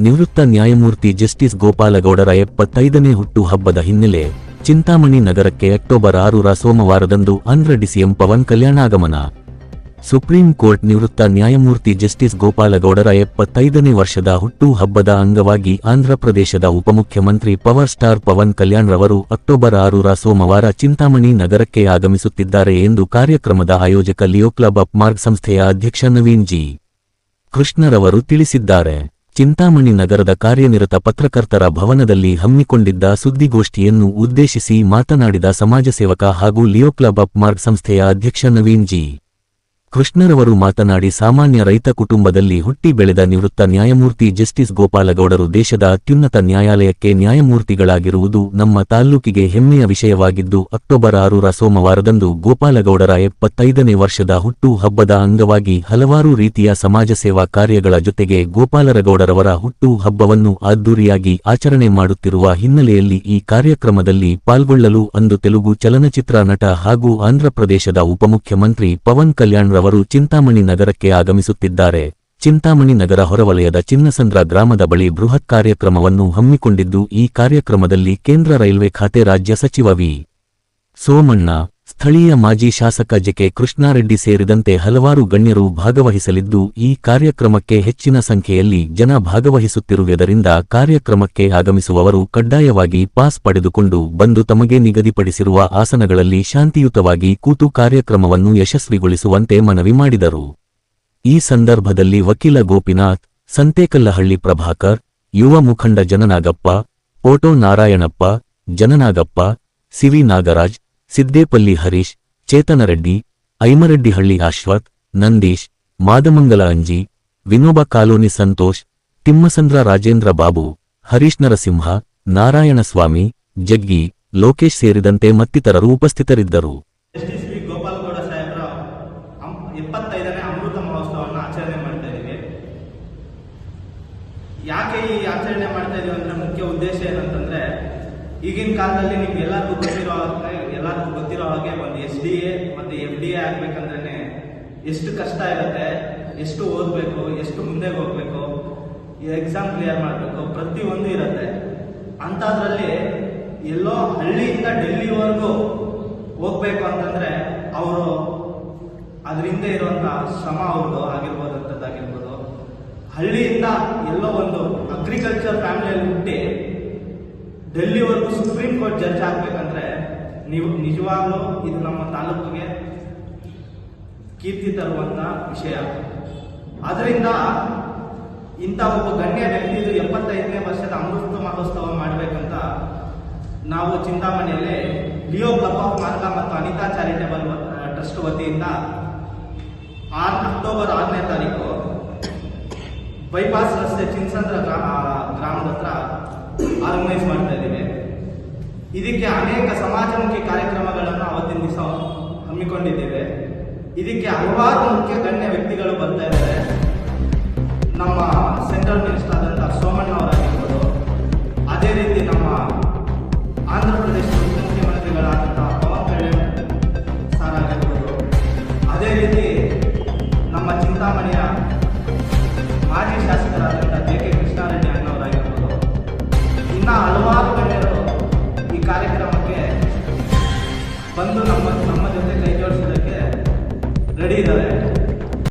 ನಿವೃತ್ತ ನ್ಯಾಯಮೂರ್ತಿ ಜಸ್ಟಿಸ್ ಗೋಪಾಲಗೌಡರ ಎಪ್ಪತ್ತೈದನೇ ಹುಟ್ಟುಹಬ್ಬದ ಹಿನ್ನೆಲೆ ಚಿಂತಾಮಣಿ ನಗರಕ್ಕೆ ಅಕ್ಟೋಬರ್ ಆರರ ಸೋಮವಾರದಂದು ಆಂಧ್ರ ಡಿಸಿಎಂ ಪವನ್ ಕಲ್ಯಾಣಾಗಮನ. ಸುಪ್ರೀಂ ಕೋರ್ಟ್ ನಿವೃತ್ತ ನ್ಯಾಯಮೂರ್ತಿ ಜಸ್ಟಿಸ್ ಗೋಪಾಲಗೌಡರ ಎಪ್ಪತ್ತೈದನೇ ವರ್ಷದ ಹುಟ್ಟುಹಬ್ಬದ ಅಂಗವಾಗಿ ಆಂಧ್ರಪ್ರದೇಶದ ಉಪಮುಖ್ಯಮಂತ್ರಿ ಪವರ್ ಸ್ಟಾರ್ ಪವನ್ ಕಲ್ಯಾಣ್ ರವರು ಅಕ್ಟೋಬರ್ ಆರರ ಸೋಮವಾರ ಚಿಂತಾಮಣಿ ನಗರಕ್ಕೆ ಆಗಮಿಸುತ್ತಿದ್ದಾರೆ ಎಂದು ಕಾರ್ಯಕ್ರಮದ ಆಯೋಜಕ ಲಿಯೋ ಕ್ಲಬ್ ಅಪ್ ಮಾರ್ಗ್ ಸಂಸ್ಥೆಯ ಅಧ್ಯಕ್ಷ ನವೀನ್ ಜಿ. ಕೃಷ್ಣರವರು ತಿಳಿಸಿದ್ದಾರೆ. ಚಿಂತಾಮಣಿ ನಗರದ ಕಾರ್ಯನಿರತ ಪತ್ರಕರ್ತರ ಭವನದಲ್ಲಿ ಹಮ್ಮಿಕೊಂಡಿದ್ದ ಸುದ್ದಿಗೋಷ್ಠಿಯನ್ನು ಉದ್ದೇಶಿಸಿ ಮಾತನಾಡಿದ ಸಮಾಜ ಸೇವಕ ಹಾಗೂ ಲಿಯೋ ಕ್ಲಬ್ ಅಪ್ ಮಾರ್ಗ್ ಸಂಸ್ಥೆಯ ಅಧ್ಯಕ್ಷ ನವೀನ್ ಜಿ. ಕೃಷ್ಣರವರು ಮಾತನಾಡಿ ಸಾಮಾನ್ಯ ರೈತ ಕುಟುಂಬದಲ್ಲಿ ಹುಟ್ಟಿ ಬೆಳೆದ ನಿವೃತ್ತ ನ್ಯಾಯಮೂರ್ತಿ ಜಸ್ಟಿಸ್ ಗೋಪಾಲಗೌಡರು ದೇಶದ ಅತ್ಯುನ್ನತ ನ್ಯಾಯಾಲಯಕ್ಕೆ ನ್ಯಾಯಮೂರ್ತಿಗಳಾಗಿರುವುದು ನಮ್ಮ ತಾಲ್ಲೂಕಿಗೆ ಹೆಮ್ಮೆಯ ವಿಷಯವಾಗಿದ್ದು, ಅಕ್ಟೋಬರ್ ಆರರ ಸೋಮವಾರದಂದು ಗೋಪಾಲಗೌಡರ ಎಪ್ಪತ್ತೈದನೇ ವರ್ಷದ ಹುಟ್ಟು ಹಬ್ಬದ ಅಂಗವಾಗಿ ಹಲವಾರು ರೀತಿಯ ಸಮಾಜ ಸೇವಾ ಕಾರ್ಯಗಳ ಜೊತೆಗೆ ಗೋಪಾಲರಗೌಡರವರ ಹುಟ್ಟು ಹಬ್ಬವನ್ನು ಅದ್ದೂರಿಯಾಗಿ ಆಚರಣೆ ಮಾಡುತ್ತಿರುವ ಹಿನ್ನೆಲೆಯಲ್ಲಿ ಈ ಕಾರ್ಯಕ್ರಮದಲ್ಲಿ ಪಾಲ್ಗೊಳ್ಳಲು ಅಂದು ತೆಲುಗು ಚಲನಚಿತ್ರ ನಟ ಹಾಗೂ ಆಂಧ್ರಪ್ರದೇಶದ ಉಪಮುಖ್ಯಮಂತ್ರಿ ಪವನ್ ಕಲ್ಯಾಣ್ ರವರು ಚಿಂತಾಮಣಿ ನಗರಕ್ಕೆ ಆಗಮಿಸುತ್ತಿದ್ದಾರೆ. ಚಿಂತಾಮಣಿ ನಗರ ಹೊರವಲಯದ ಚಿನ್ನಸಂದ್ರ ಗ್ರಾಮದ ಬಳಿ ಬೃಹತ್ ಕಾರ್ಯಕ್ರಮವನ್ನು ಹಮ್ಮಿಕೊಂಡಿದ್ದು ಈ ಕಾರ್ಯಕ್ರಮದಲ್ಲಿ ಕೇಂದ್ರ ರೈಲ್ವೆ ಖಾತೆ ರಾಜ್ಯ ಸಚಿವ ವಿ. ಸೋಮಣ್ಣ ಸ್ಥಳೀಯ ಮಾಜಿ ಶಾಸಕ ಜೆಕೆ ಕೃಷ್ಣಾರೆಡ್ಡಿ ಸೇರಿದಂತೆ ಹಲವಾರು ಗಣ್ಯರು ಭಾಗವಹಿಸಲಿದ್ದು, ಈ ಕಾರ್ಯಕ್ರಮಕ್ಕೆ ಹೆಚ್ಚಿನ ಸಂಖ್ಯೆಯಲ್ಲಿ ಜನ ಭಾಗವಹಿಸುತ್ತಿರುವುದರಿಂದ ಕಾರ್ಯಕ್ರಮಕ್ಕೆ ಆಗಮಿಸುವವರು ಕಡ್ಡಾಯವಾಗಿ ಪಾಸ್ ಪಡೆದುಕೊಂಡು ಬಂದು ತಮಗೆ ನಿಗದಿಪಡಿಸಿರುವ ಆಸನಗಳಲ್ಲಿ ಶಾಂತಿಯುತವಾಗಿ ಕೂತು ಕಾರ್ಯಕ್ರಮವನ್ನು ಯಶಸ್ವಿಗೊಳಿಸುವಂತೆ ಮನವಿ ಮಾಡಿದರು. ಈ ಸಂದರ್ಭದಲ್ಲಿ ವಕೀಲ ಗೋಪಿನಾಥ್, ಸಂತೇಕಲ್ಲಹಳ್ಳಿ ಪ್ರಭಾಕರ್, ಯುವ ಮುಖಂಡ Jananagappa photo Narayanappa, Jananagappa, C V Nagaraj Siddepalli Harish, Chetanareddy Aimareddihalli Ashwath, Nandish, Madamangala Anji, Vinoba colony Santosh, Thimmasandra Rajendra Babu, Harish Narasimha, Narayanaswamy, Jaggi, Lokesh ಸೇರಿದಂತೆ ಮತ್ತಿತರರು ಉಪಸ್ಥಿತರಿದ್ದರು. ಯಾಕೆ ಈ ಆಚರಣೆ ಮಾಡ್ತಾ ಇದೀವಿ ಅಂದ್ರೆ ಮುಖ್ಯ ಉದ್ದೇಶ ಏನಂತಂದ್ರೆ ಈಗಿನ ಕಾಲದಲ್ಲಿ ನಿಮ್ಗೆ ಎಲ್ಲರಿಗೂ ಗೊತ್ತಿರೋ ಎಲ್ಲರಿಗೂ ಗೊತ್ತಿರೋ ಹಾಗೆ ಒಂದು ಎಸ್ ಡಿ ಎ ಮತ್ತೆ ಎಫ್ ಡಿ ಎ ಆಗ್ಬೇಕಂದ್ರೆ ಎಷ್ಟು ಕಷ್ಟ ಇರುತ್ತೆ, ಎಷ್ಟು ಓದಬೇಕು, ಎಷ್ಟು ಮುಂದೆ ಹೋಗ್ಬೇಕು, ಎಕ್ಸಾಮ್ ಕ್ಲಿಯರ್ ಮಾಡಬೇಕು ಪ್ರತಿಯೊಂದು ಇರುತ್ತೆ. ಅಂಥದ್ರಲ್ಲಿ ಎಲ್ಲೋ ಹಳ್ಳಿಯಿಂದ ಡೆಲ್ಲಿವರೆಗೂ ಹೋಗ್ಬೇಕು ಅಂತಂದ್ರೆ ಅವರು ಅದರಿಂದ ಇರುವಂತ ಶ್ರಮ ಅವ್ರದ್ದು ಆಗಿರ್ಬೋದು, ಅಂಥದ್ದಾಗಿರ್ಬೋದು. ಹಳ್ಳಿಯಿಂದ ಎಲ್ಲೋ ಒಂದು ಅಗ್ರಿಕಲ್ಚರ್ ಫ್ಯಾಮಿಲಿಯಲ್ಲಿ ಹುಟ್ಟಿ ಡೆಲ್ಲಿವರೆಗೂ ಸುಪ್ರೀಂ ಕೋರ್ಟ್ ಜಡ್ಜ್ ಆಗ್ಬೇಕಂದ್ರೆ ನೀವು ನಿಜವಾಗ್ಲೂ ಇದು ನಮ್ಮ ತಾಲೂಕಿಗೆ ಕೀರ್ತಿ ತರುವಂತ ವಿಷಯ. ಅದರಿಂದ ಇಂಥ ಒಬ್ಬ ಗಣ್ಯ ವ್ಯಕ್ತಿದು ಎಪ್ಪತ್ತೈದನೇ ವರ್ಷದ ಅಮೃತ ಮಹೋತ್ಸವ ಮಾಡಬೇಕಂತ ನಾವು ಚಿಂತಾಮಣಿಯಲ್ಲಿ ಲಿಯೋ ಕ್ಲಬ್ ಆಫ್ ಮಾರ್ಗ ಮತ್ತು ಅನಿತಾ ಚಾರಿಟೇಬಲ್ ಟ್ರಸ್ಟ್ ವತಿಯಿಂದ ಆರ್ ಅಕ್ಟೋಬರ್ ಆರನೇ ತಾರೀಕು ಬೈಪಾಸ್ ರಸ್ತೆ ಚಿನ್ಸಂದ್ರ ಗ್ರಾಮ ಗ್ರಾಮದ ಹತ್ರ ಆರ್ಗನೈಸ್ ಮಾಡ್ತಾ ಇದ್ದೀವಿ. ಇದಕ್ಕೆ ಅನೇಕ ಸಮಾಜಮುಖಿ ಕಾರ್ಯಕ್ರಮಗಳನ್ನು ಅವತ್ತಿನ ದಿವಸ ಹಮ್ಮಿಕೊಂಡಿದ್ದೇವೆ. ಇದಕ್ಕೆ ಹಲವಾರು ಮುಖ್ಯ ಗಣ್ಯ ವ್ಯಕ್ತಿಗಳು ಬರ್ತಾ ಇದ್ದಾರೆ. ನಮ್ಮ ಸೆಂಟ್ರಲ್ ಮಿನಿಸ್ಟರ್ ಆದಂತಹ ಸೋಮಣ್ಣ ಅವರಾಗಿರ್ಬೋದು. ಅದೇ ರೀತಿ ನಮ್ಮ ಆಂಧ್ರ ಪ್ರದೇಶದ ಮುಖ್ಯಮಂತ್ರಿಗಳಾದಂತಹ ಪವನ್ ಕಲ್ಯಾಣ್ ಸರ್ ಆಗಿರ್ಬೋದು. ಅದೇ ರೀತಿ ನಮ್ಮ ಚಿಂತಾಮಣಿಯ ಬಂದು ನಮ್ಮ ನಮ್ಮ ಜೊತೆ ಕೈ ಜೋಡಿಸೋದಕ್ಕೆ ರೆಡಿ ಇದ್ದಾರೆ